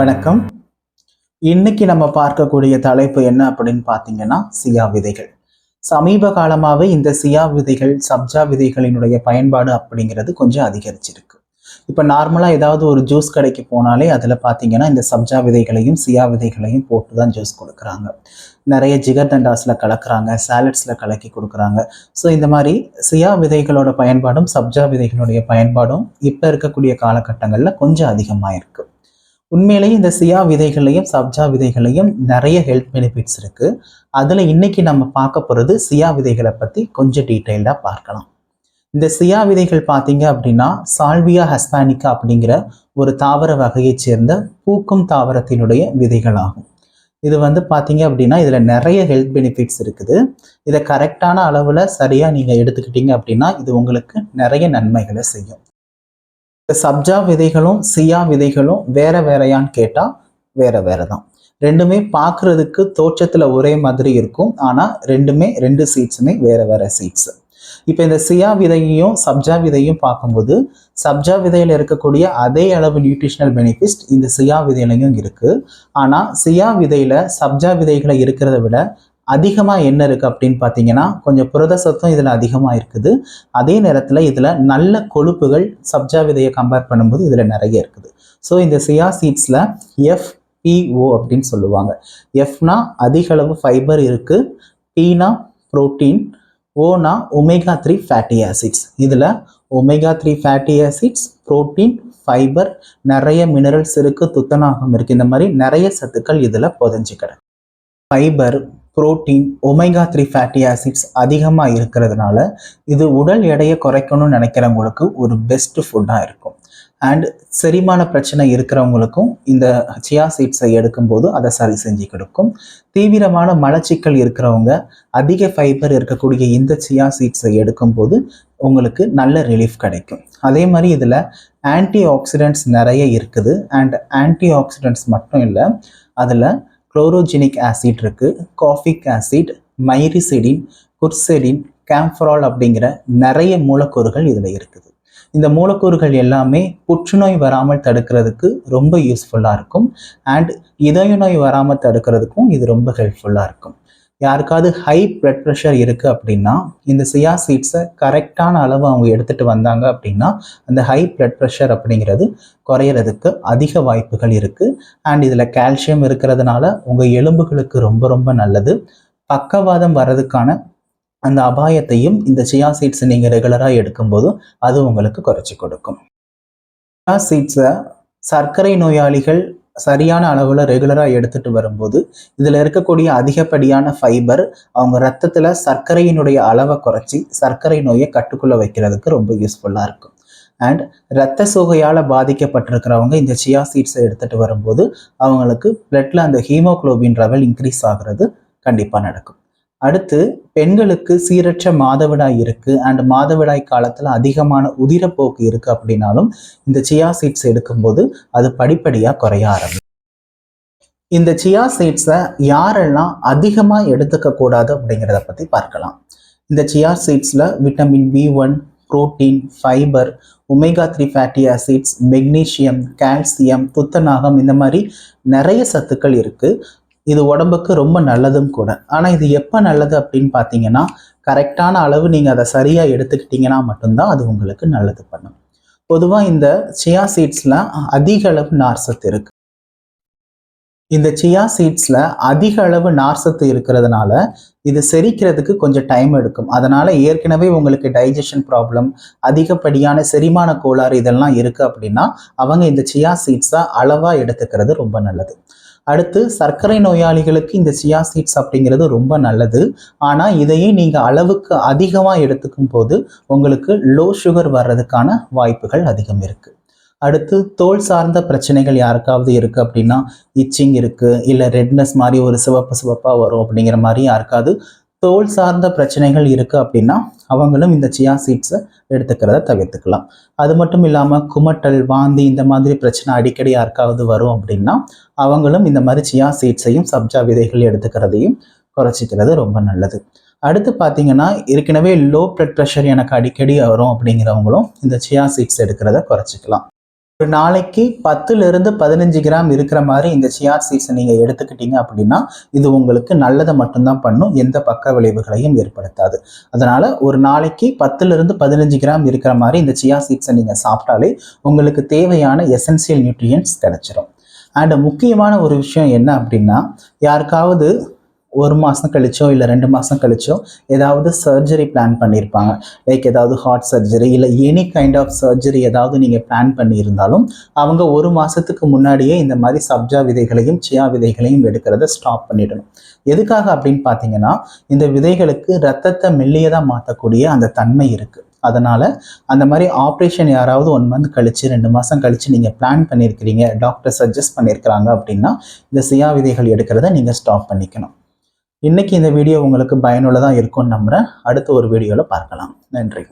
வணக்கம். இன்னைக்கு நம்ம பார்க்கக்கூடிய தலைப்பு என்ன அப்படின்னு பார்த்தீங்கன்னா சியா விதைகள். சமீப காலமாகவே இந்த சியா விதைகள் சப்ஜா விதைகளினுடைய பயன்பாடு அப்படிங்கிறது கொஞ்சம் அதிகரிச்சிருக்கு. இப்போ நார்மலாக ஏதாவது ஒரு ஜூஸ் கடைக்கு போனாலே அதில் பார்த்தீங்கன்னா இந்த சப்ஜா விதைகளையும் சியா விதைகளையும் போட்டு தான் ஜூஸ் கொடுக்குறாங்க. நிறைய ஜிகர்தண்டாஸில் கலக்குறாங்க சாலட்ஸில் கலக்கி கொடுக்குறாங்க. ஸோ இந்த மாதிரி சியா விதைகளோட பயன்பாடும் சப்ஜா விதைகளுடைய பயன்பாடும் இப்போ இருக்கக்கூடிய காலகட்டங்களில் கொஞ்சம் அதிகமாக இருக்குது உண்மையிலேயே இந்த சியா விதைகளையும் சப்ஜா விதைகளையும் நிறைய ஹெல்த் பெனிஃபிட்ஸ் இருக்குது அதில் இன்னைக்கு நம்ம பார்க்க போகிறது சியா விதைகளை பற்றி கொஞ்சம் டீட்டெயில்டாக பார்க்கலாம். இந்த சியா விதைகள் பார்த்தீங்க அப்படின்னா சால்வியா ஹஸ்பானிக்கா அப்படிங்கிற ஒரு தாவர வகையைச் சேர்ந்த பூக்கும் தாவரத்தினுடைய விதைகள் ஆகும் இது வந்து பார்த்தீங்க அப்படின்னா இதில் நிறைய ஹெல்த் பெனிஃபிட்ஸ் இருக்குது. இதை கரெக்டான அளவில் சரியாக நீங்கள் எடுத்துக்கிட்டீங்க அப்படின்னா இது உங்களுக்கு நிறைய நன்மைகளை செய்யும். இந்த சப்ஜா விதைகளும் சியா விதைகளும் வேற வேறையான்னு கேட்டால் வேற வேற தான் ரெண்டுமே பார்க்குறதுக்கு தோற்றத்தில் ஒரே மாதிரி இருக்கும். ஆனால் ரெண்டுமே ரெண்டு சீட்ஸுமே வேற வேற சீட்ஸ் இப்போ இந்த சியா விதையையும் சப்ஜா விதையும் பார்க்கும்போது சப்ஜா விதையில் இருக்கக்கூடிய அதே அளவு நியூட்ரிஷனல் பெனிஃபிட்ஸ் இந்த சியா விதையிலையும் இருக்குது ஆனால் சியா விதையில் சப்ஜா விதைகளை இருக்கிறத விட அதிகமாக என்ன இருக்குது அப்படின்னு பார்த்தீங்கன்னா கொஞ்சம் புரத சத்தும் இதில் அதிகமாக இருக்குது. அதே நேரத்தில் இதில் நல்ல கொழுப்புகள் சப்ஜா விதையை கம்பேர் பண்ணும்போது இதில் நிறைய இருக்குது. ஸோ இந்த சியா சீட்ஸில் எஃப்பிஓ அப்படின்னு சொல்லுவாங்க. எஃப்னா அதிக அளவு ஃபைபர் இருக்குது பீனா புரோட்டீன் ஓனா ஒமேகா த்ரீ ஃபேட்டி ஆசிட்ஸ் இதில் omega three fatty acids protein fibre நிறைய மினரல்ஸ் இருக்குது துத்தநாகம் இருக்குது இந்த மாதிரி நிறைய சத்துக்கள் இதில் புதஞ்சு கிடக்கு. Fibre protein omega three fatty acids அதிகமாக இருக்கிறதுனால இது உடல் எடையை குறைக்கணும்னு நினைக்கிறவங்களுக்கு ஒரு பெஸ்ட் ஃபுட்டாக இருக்கும். அண்ட் செரிமான பிரச்சனை இருக்கிறவங்களுக்கும் இந்த சியா சீட்ஸை எடுக்கும்போது அதை சரி செஞ்சு கொடுக்கும். தீவிரமான மலச்சிக்கல் இருக்கிறவங்க அதிக ஃபைபர் இருக்கக்கூடிய இந்த சியா சீட்ஸை எடுக்கும்போது உங்களுக்கு நல்ல ரிலீஃப் கிடைக்கும். அதே மாதிரி இதில் ஆன்டி ஆக்சிடென்ட்ஸ் நிறைய இருக்குது. அண்ட் ஆன்டி ஆக்சிடென்ட்ஸ் மட்டும் இல்லை அதில் குளோரோஜெனிக் ஆசிட் இருக்குது காஃபிக் ஆசிட் மைரிசிடின் குர்செடின் கேம்ஃபரால் அப்படிங்கிற நிறைய மூலக்கூறுகள் இதில் இருக்குது. இந்த மூலக்கூறுகள் எல்லாமே புற்றுநோய் வராமல் தடுக்கிறதுக்கு ரொம்ப யூஸ்ஃபுல்லாக இருக்கும். அண்ட் இதய நோய் வராமல் தடுக்கிறதுக்கும் இது ரொம்ப ஹெல்ப்ஃபுல்லாக இருக்கும். யாருக்காவது ஹை பிளட் ப்ரெஷர் இருக்குது அப்படின்னா இந்த சியா சீட்ஸை கரெக்டான அளவு அவங்க எடுத்துகிட்டு வந்தாங்க அப்படின்னா அந்த ஹை பிளட் ப்ரெஷர் அப்படிங்கிறது குறையிறதுக்கு அதிக வாய்ப்புகள் இருக்குது அண்ட் இதில் கால்சியம் இருக்கிறதுனால உங்கள் எலும்புகளுக்கு ரொம்ப ரொம்ப நல்லது. பக்கவாதம் வர்றதுக்கான அந்த அபாயத்தையும் இந்த சியா சீட்ஸ் நீங்கள் ரெகுலராக எடுக்கும்போது அது உங்களுக்கு குறைச்சி கொடுக்கும். சியா சீட்ஸை சர்க்கரை நோயாளிகள் சரியான அளவில் ரெகுலராக எடுத்துட்டு வரும்போது இதில் இருக்கக்கூடிய அதிகப்படியான ஃபைபர் அவங்க ரத்தத்தில் சர்க்கரையினுடைய அளவை குறைச்சி சர்க்கரை நோயை கட்டுக்குள்ளே வைக்கிறதுக்கு ரொம்ப யூஸ்ஃபுல்லாக இருக்கும். அண்ட் ரத்த சோகையால் பாதிக்கப்பட்டிருக்கிறவங்க இந்த சியா சீட்ஸை எடுத்துகிட்டு வரும்போது அவங்களுக்கு பிளட்டில் அந்த ஹீமோக்ளோபின் லெவல் இன்க்ரீஸ் ஆகிறது கண்டிப்பாக நடக்கும். அடுத்து பெண்களுக்கு சீரற்ற மாதவிடாய் இருக்கு. அண்ட் மாதவிடாய் காலத்தில் அதிகமான உதிரப்போக்கு இருக்கு அப்படின்னாலும் இந்த சியா சீட்ஸ் எடுக்கும்போது அது படிப்படியாக குறைய ஆரம்பிக்கும். இந்த சியா சீட்ஸை யாரெல்லாம் அதிகமாக எடுத்துக்க கூடாது அப்படிங்கிறத பற்றி பார்க்கலாம். இந்த chia சீட்ஸில் vitamin B one protein fibre omega three fatty acids magnesium calcium துத்தநாகம் இந்த மாதிரி நிறைய சத்துக்கள் இருக்குது இது உடம்புக்கு ரொம்ப நல்லதும் கூட. ஆனால் இது எப்போ நல்லது அப்படின்னு பார்த்தீங்கன்னா கரெக்டான அளவு நீங்கள் அதை சரியாக எடுத்துக்கிட்டீங்கன்னா மட்டும்தான் அது உங்களுக்கு நல்லது பண்ணும். பொதுவாக இந்த சியா சீட்ஸில் அதிக அளவு நார்சத்து இருக்கு. இந்த சியா சீட்ஸில் அதிக அளவு நார்சத்து இருக்கிறதுனால இது செரிக்கிறதுக்கு கொஞ்சம் டைம் எடுக்கும். அதனால் ஏற்கனவே உங்களுக்கு டைஜஷன் ப்ராப்ளம் அதிகப்படியான செரிமான கோளாறு இதெல்லாம் இருக்குது அப்படின்னா அவங்க இந்த சியா சீட்ஸை அளவாக எடுத்துக்கிறது ரொம்ப நல்லது. அடுத்து சர்க்கரை நோயாளிகளுக்கு இந்த சியா சீட்ஸ் அப்படிங்கிறது ரொம்ப நல்லது. ஆனால் இதையே நீங்கள் அளவுக்கு அதிகமாக எடுத்துக்கும் போது உங்களுக்கு லோ சுகர் வர்றதுக்கான வாய்ப்புகள் அதிகம் இருக்குது அடுத்து தோல் சார்ந்த பிரச்சனைகள் யாருக்காவது இருக்குது அப்படின்னா இச்சிங் இருக்குது இல்லை ரெட்னஸ் மாதிரி ஒரு சிவப்பு சிவப்பாக வரும் அப்படிங்கிற மாதிரி யாருக்காவது தோல் சார்ந்த பிரச்சனைகள் இருக்குது அப்படின்னா அவங்களும் இந்த சியா சீட்ஸை எடுத்துக்கிறத தவிர்த்துக்கலாம். அது மட்டும் இல்லாமல் குமட்டல் வாந்தி இந்த மாதிரி பிரச்சனை அடிக்கடி யாருக்காவது வரும் அப்படின்னா அவங்களும் இந்த மாதிரி சியா சீட்ஸையும் சப்ஜா விதைகள் எடுத்துக்கிறதையும் குறைச்சிக்கிறது ரொம்ப நல்லது. அடுத்து பார்த்தீங்கன்னா ஏற்கனவே லோ பிளட் ப்ரெஷர் எனக்கு அடிக்கடி வரும் அப்படிங்கிறவங்களும் இந்த சியா சீட்ஸ் எடுக்கிறத குறைச்சிக்கலாம். ஒரு நாளைக்கு பத்துலேருந்து பதினஞ்சு கிராம் இருக்கிற மாதிரி இந்த சியார் சீட்ஸை நீங்கள் எடுத்துக்கிட்டீங்க அப்படின்னா இது உங்களுக்கு நல்லதை மட்டும்தான் பண்ணும். எந்த பக்க விளைவுகளையும் ஏற்படுத்தாது. அதனால் ஒரு நாளைக்கு பத்துலேருந்து பதினஞ்சு கிராம் இருக்கிற மாதிரி இந்த சியா சீட்ஸை நீங்கள் சாப்பிட்டாலே உங்களுக்கு தேவையான எசென்சியல் நியூட்ரியன்ஸ் கிடச்சிரும். அண்ட் முக்கியமான ஒரு விஷயம் என்ன அப்படின்னா யாருக்காவது ஒரு மாதம் கழிச்சோ இல்லை ரெண்டு மாதம் கழிச்சோ ஏதாவது சர்ஜரி பிளான் பண்ணியிருப்பாங்க லைக் ஏதாவது ஹார்ட் சர்ஜரி இல்லை எனி கைண்ட் ஆஃப் சர்ஜரி ஏதாவது நீங்கள் பிளான் பண்ணியிருந்தாலும் அவங்க ஒரு மாதத்துக்கு முன்னாடியே இந்த மாதிரி சப்ஜா விதைகளையும் சியா விதைகளையும் எடுக்கிறத ஸ்டாப் பண்ணிடணும். எதுக்காக அப்படின்னு பார்த்தீங்கன்னா இந்த விதைகளுக்கு ரத்தத்தை மெல்லியதாக மாற்றக்கூடிய அந்த தன்மை இருக்குது அதனால் அந்த மாதிரி ஆப்ரேஷன் யாராவது ஒன் மந்த் கழிச்சு ரெண்டு மாதம் கழித்து நீங்கள் பிளான் பண்ணியிருக்கிறீங்க டாக்டர் சஜஸ்ட் பண்ணியிருக்கிறாங்க அப்படின்னா இந்த சியா விதைகள் எடுக்கிறத நீங்கள் ஸ்டாப் பண்ணிக்கணும். இன்னைக்கு இந்த வீடியோ உங்களுக்கு பயனுள்ளதாக இருக்கும்னு நம்புகிறேன் அடுத்த ஒரு வீடியோவில் பார்க்கலாம். நன்றி.